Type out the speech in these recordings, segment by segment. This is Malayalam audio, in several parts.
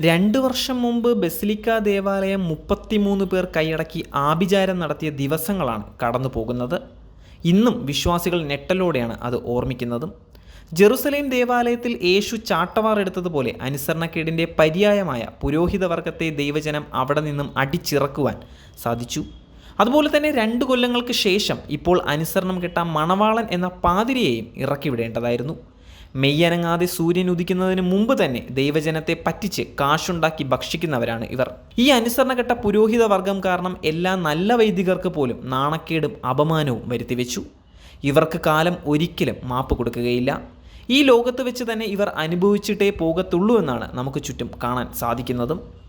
രണ്ട് വർഷം മുമ്പ് ബസിലിക്ക ദേവാലയം മുപ്പത്തിമൂന്ന് പേർ കൈയടക്കി ആഭിചാരം നടത്തിയ ദിവസങ്ങളാണ് കടന്നു പോകുന്നത് ഇന്നും വിശ്വാസികൾ ഞെട്ടലോടെയാണ് അത് ഓർമ്മിക്കുന്നതും. ജെറുസലേം ദേവാലയത്തിൽ യേശു ചാട്ടവാർ എടുത്തതുപോലെ അനുസരണക്കേടിന്റെ പര്യായമായ പുരോഹിതവർഗത്തെ ദൈവജനം അവിടെ നിന്നും അടിച്ചിറക്കുവാൻ സാധിച്ചു. അതുപോലെ തന്നെ രണ്ട് കൊല്ലങ്ങൾക്ക് ശേഷം ഇപ്പോൾ അനുസരണം കെട്ട മണവാളൻ എന്ന പാതിരിയെയും ഇറക്കിവിടേണ്ടതായിരുന്നു. മെയ്യനങ്ങാതെ സൂര്യൻ ഉദിക്കുന്നതിന് മുമ്പ് തന്നെ ദൈവജനത്തെ പറ്റിച്ച് കാശുണ്ടാക്കി ഭക്ഷിക്കുന്നവരാണ് ഇവർ. ഈ അനുസരണഘട്ട പുരോഹിത വർഗം കാരണം എല്ലാ നല്ല വൈദികർക്ക് പോലും നാണക്കേടും അപമാനവും വരുത്തിവെച്ചു ഇവർക്ക് കാലം ഒരിക്കലും മാപ്പ് കൊടുക്കുകയില്ല. ഈ ലോകത്ത് വെച്ച് തന്നെ ഇവർ അനുഭവിച്ചിട്ടേ പോകത്തുള്ളൂ എന്നാണ് നമുക്ക് ചുറ്റും കാണാൻ സാധിക്കുന്നതും.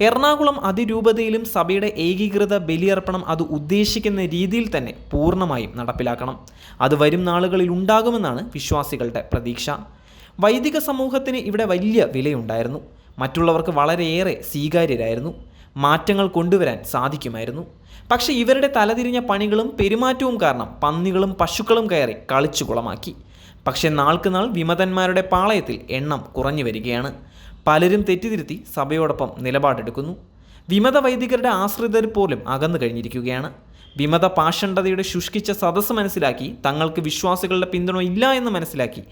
എറണാകുളം അതിരൂപതയിലും സഭയുടെ ഏകീകൃത ബലിയർപ്പണം അത് ഉദ്ദേശിക്കുന്ന രീതിയിൽ തന്നെ പൂർണമായും നടപ്പിലാക്കണം. അത് വരും നാളുകളിൽ ഉണ്ടാകുമെന്നാണ് വിശ്വാസികളുടെ പ്രതീക്ഷ. വൈദിക സമൂഹത്തിന് ഇവിടെ വലിയ വിലയുണ്ടായിരുന്നു. മറ്റുള്ളവർക്ക് വളരെയേറെ സ്വീകാര്യരായിരുന്നു. മാറ്റങ്ങൾ കൊണ്ടുവരാൻ സാധിക്കുമായിരുന്നു. പക്ഷേ ഇവരുടെ തലതിരിഞ്ഞ പണികളും പെരുമാറ്റവും കാരണം പന്നികളും പശുക്കളും കയറി കളിച്ചു കുളമാക്കി പക്ഷേ നാൾക്കുനാൾ വിമതന്മാരുടെ പാളയത്തിൽ എണ്ണം കുറഞ്ഞു വരികയാണ്. പലരും തെറ്റിതിരുത്തി സഭയോടൊപ്പം നിലപാടെടുക്കുന്നു. വിമത വൈദികരുടെ ആശ്രിതർ പോലും അകന്നു കഴിഞ്ഞിരിക്കുകയാണ്. വിമത പാഷണ്ഡതയുടെ ശുഷ്കിച്ച സദസ്സ് മനസ്സിലാക്കി തങ്ങൾക്ക് വിശ്വാസികളുടെ പിന്തുണ ഇല്ല എന്ന് മനസ്സിലാക്കി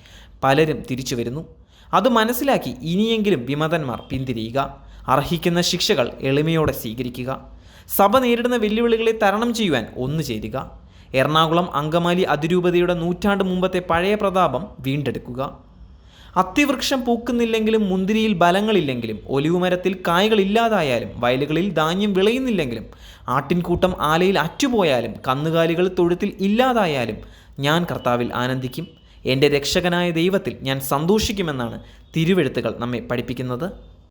പലരും തിരിച്ചു വരുന്നു. അത് മനസ്സിലാക്കി ഇനിയെങ്കിലും വിമതന്മാർ പിന്തിരിയുക. അർഹിക്കുന്ന ശിക്ഷകൾ എളിമയോടെ സ്വീകരിക്കുക. സഭ നേരിടുന്ന വെല്ലുവിളികളെ തരണം ചെയ്യുവാൻ ഒന്നു ചേരുക. എറണാകുളം അങ്കമാലി അതിരൂപതയുടെ നൂറ്റാണ്ട് മുമ്പത്തെ പഴയ പ്രതാപം വീണ്ടെടുക്കുക. അത്തിവൃക്ഷം പൂക്കുന്നില്ലെങ്കിലും മുന്തിരിയിൽ ബലങ്ങളില്ലെങ്കിലും ഒലിവുമരത്തിൽ കായകളില്ലാതായാലും വയലുകളിൽ ധാന്യം വിളയുന്നില്ലെങ്കിലും ആട്ടിൻകൂട്ടം ആലയിൽ അറ്റുപോയാലും കന്നുകാലികൾ തൊഴുത്തിൽ ഇല്ലാതായാലും ഞാൻ കർത്താവിൽ ആനന്ദിക്കും. എന്റെ രക്ഷകനായ ദൈവത്തിൽ ഞാൻ സന്തോഷിക്കുമെന്നാണ് തിരുവെഴുത്തുകൾ നമ്മെ പഠിപ്പിക്കുന്നത്.